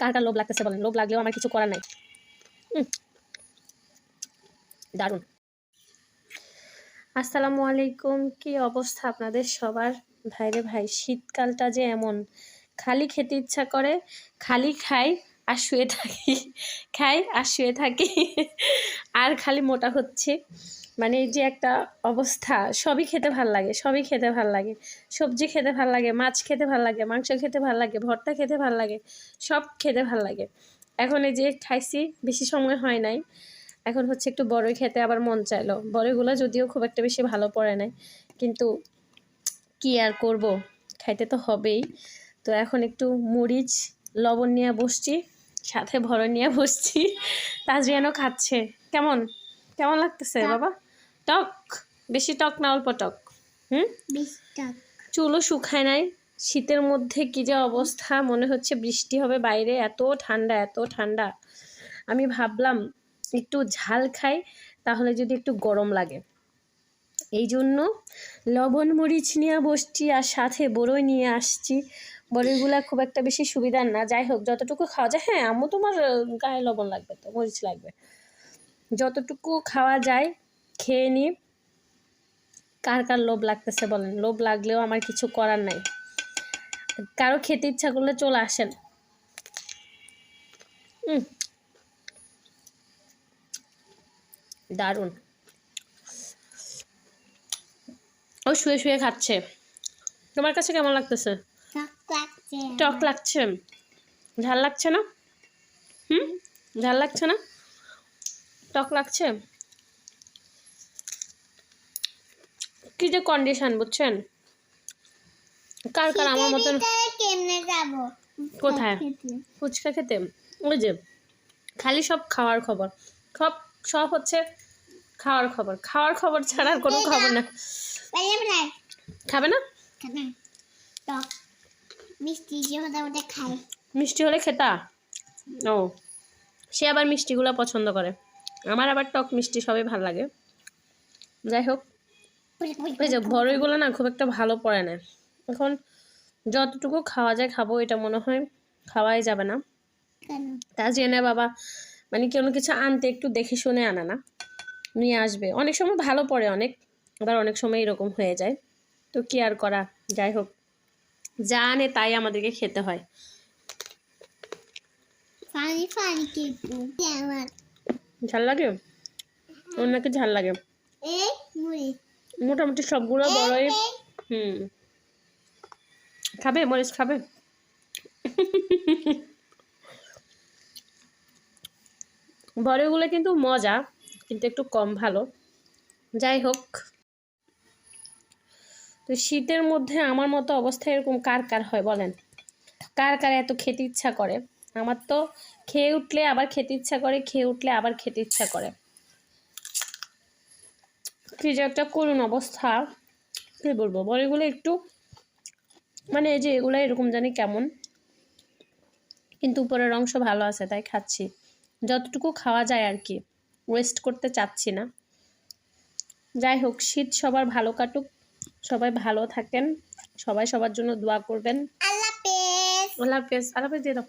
কার কার লোভ লাগতেছে বলেন? লোভ লাগলেও আমার কিছু করার নাই। দারুণ আসসালামু আলাইকুম। কি অবস্থা আপনাদের সবার? ভাইরে ভাই, শীতকালটা যে এমন। খালি খেতে ইচ্ছা করে, খালি খাই আর শুয়ে থাকি, খাই আর শুয়ে থাকি। আর খালি মোটা হচ্ছে। মানে এই যে একটা অবস্থা, সবই খেতে ভালো লাগে, সবই খেতে ভালো লাগে। সবজি খেতে ভালো লাগে, মাছ খেতে ভালো লাগে, মাংস খেতে ভালো লাগে, ভর্তা খেতে ভালো লাগে, সব খেতে ভালো লাগে। এখন এই যে খাইছি, বেশি সময় হয় নাই। এখন হচ্ছে একটু বড়ই খেতে আবার মন চাইলো। বড়ইগুলো যদিও খুব একটা বেশি ভালো পড়ে নাই, কিন্তু কি আর করব? খাইতে তো হবেই। তো এখন একটু মরিচ, লবণ নিয়ে বসছি। সাথে ভরই নিয়ে বসছি। তাজরিয়ানও খাচ্ছে। কেমন? কেমন লাগতেছে বাবা? টক? বেশি টক না অল্প টক? হুম? চুলও শুকায় নাই। শীতের মধ্যে কি যে অবস্থা? মনে হচ্ছে বৃষ্টি হবে বাইরে। এত ঠান্ডা এত ঠান্ডা। আমি ভাবলাম একটু ঝাল খাই তাহলে যদি একটু গরম লাগে। এই জন্য লবণ মরিচ নিয়ে বসছি আর সাথে বড়ই নিয়ে আসছি। বড়ইগুলা খুব একটা বেশি সুবিধার না। যাই হোক যতটুকু খাওয়া যায় হ্যাঁ আম্মু তোমার গায়ে লবণ লাগবে তো, মরিচ লাগবে। যতটুকু খাওয়া যায়, খেয়ে নিই কার কার লোভ লাগতেছে বলেন? লোভ লাগলেও আমার কিছু করার নাই। কারও খেতে ইচ্ছা করলে চলে আসেন। দারুণ। ও শুয়ে শুয়ে খাচ্ছে। তোমার কাছে কেমন লাগতেছে? টক লাগছে। ঝাল লাগছে না? হুম? ঝাল লাগছে না? টক লাগছে? কি যে কন্ডিশন বুঝছেন? কার কার আমার মতন কেমনে যাব? কোথায়? ফুচকা খেতে। ওই যে খালি সব খাওয়ার খবর। সব সব হচ্ছে খাওয়ার খবর। খাওয়ার খবর ছাড়া আর কোনো খবর না। খাবে না? মিষ্টি যে মোটামুটি খাই মিষ্টি হলে খেতা? ও সে আবার মিষ্টিগুলো পছন্দ করে। আমার আবার টক মিষ্টি সবই ভালো লাগে। যাই হোক ওই যে বড়ইগুলো না খুব একটা ভালো পড়ে না। এখন যতটুকু খাওয়া যায় খাব এটা মনে হয় খাওয়াই যাবে না। তা জেনে বাবা মানে কোনো কিছু আনতে একটু দেখে শুনে আনা না। নিয়ে আসবে। অনেক সময় ভালো পড়ে অনেক আবার অনেক সময় এরকম হয়ে যায়। তো কি আর করা? যাই হোক। যা আনে তাই আমাদেরকে খেতে হয়। ঝাল লাগে? ওর নাকি ঝাল লাগে। মোটামুটি সবগুলো বড়ই। হুম। খাবে? মরিচ খাবে? বড়গুলো কিন্তু মজা কিন্তু একটু কম ভালো। যাই হোক। তো শীতের মধ্যে আমার মতো অবস্থা এরকম কার কার হয় বলেন? কার কার এত খেতে ইচ্ছা করে? আমার তো খেয়ে উঠলে আবার খেতে ইচ্ছা করে, খেয়ে উঠলে আবার খেতে ইচ্ছা করে। কি যে একটা করুণ অবস্থা। কী বলব? বড়িগুলো একটু মানে এই যে এগুলো এরকম জানি কেমন। কিন্তু উপরের অংশ ভালো আছে, তাই খাচ্ছি। যতটুকু খাওয়া যায় আর কি ওয়েস্ট করতে চাচ্ছি না। যাই হোক, শীত সবার ভালো কাটুক। সবাই ভালো থাকেন সবাই সবার জন্য দোয়া করবেন। আল্লাহ হাফেজ। আল্লাহ হাফেজ আল্লাহ হাফেজ দিয়ে দাও।